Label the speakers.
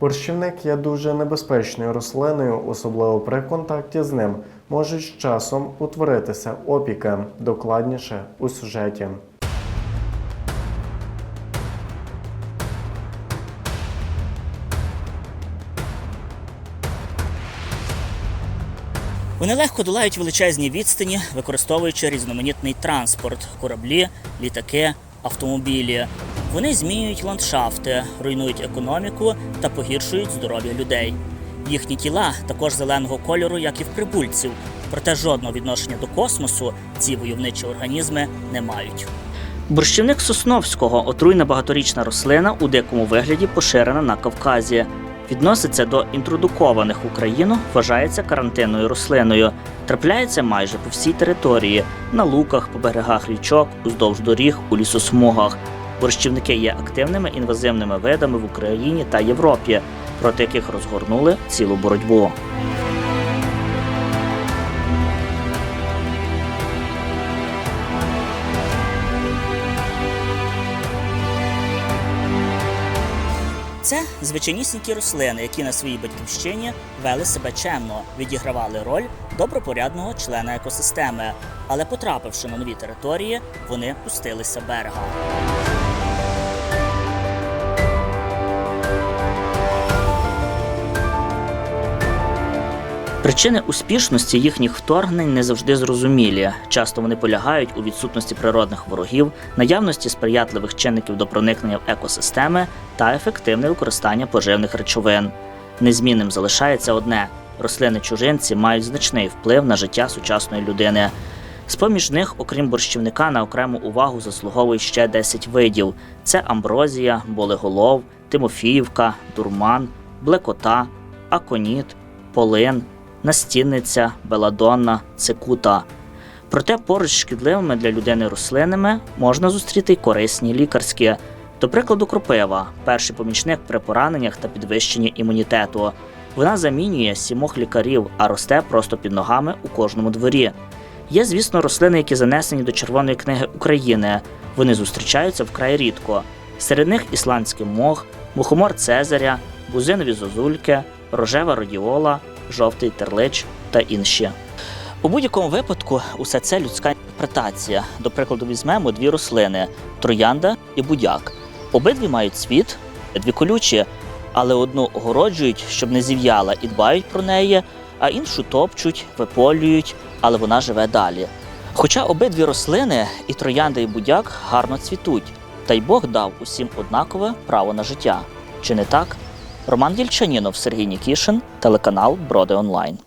Speaker 1: Борщівник є дуже небезпечною рослиною, особливо при контакті з ним можуть з часом утворитися опіки. Докладніше у сюжеті.
Speaker 2: Вони легко долають величезні відстані, використовуючи різноманітний транспорт кораблі, літаки, автомобілі. Вони змінюють ландшафти, руйнують економіку та погіршують здоров'я людей. Їхні тіла також зеленого кольору, як і в прибульців, проте жодного відношення до космосу ці войовничі організми не мають. Борщівник Сосновського отруйна багаторічна рослина у дикому вигляді поширена на Кавказі. Відноситься до інтродукованих в Україну, вважається карантинною рослиною. Трапляється майже по всій території на луках, по берегах річок, уздовж доріг, у лісосмугах. Борщівники є активними інвазивними видами в Україні та Європі, проти яких розгорнули цілу боротьбу. Це звичайнісінькі рослини, які на своїй батьківщині вели себе чемно, відігравали роль добропорядного члена екосистеми, але потрапивши на нові території, вони пустилися берега. Причини успішності їхніх вторгнень не завжди зрозумілі. Часто вони полягають у відсутності природних ворогів, наявності сприятливих чинників до проникнення в екосистеми та ефективне використання поживних речовин. Незмінним залишається одне: рослини чужинці мають значний вплив на життя сучасної людини. З-поміж них, окрім борщівника, на окрему увагу заслуговують ще 10 видів: це амброзія, болеголов, тимофіївка, дурман, блекота, аконіт, полин, настінниця, беладонна, цикута. Проте поруч з шкідливими для людини рослинами можна зустріти й корисні лікарські. До прикладу, кропива перший помічник при пораненнях та підвищенні імунітету. Вона замінює сімох лікарів, а росте просто під ногами у кожному дворі. Є, звісно, рослини, які занесені до Червоної книги України. Вони зустрічаються вкрай рідко. Серед них ісландський мох, мухомор Цезаря, бузинові зозульки, рожева радіола, жовтий терлич та інші. У будь-якому випадку усе це людська інтерпретація. До прикладу, візьмемо дві рослини троянда і будяк. Обидві мають цвіт, дві колючі, але одну огороджують, щоб не зів'яла, і дбають про неї, а іншу топчуть, виполюють, але вона живе далі. Хоча обидві рослини, і троянда, і будяк гарно цвітуть, та й Бог дав усім однакове право на життя. Чи не так? Роман Єльчанінов, Сергій Нікішин, телеканал Броди Онлайн.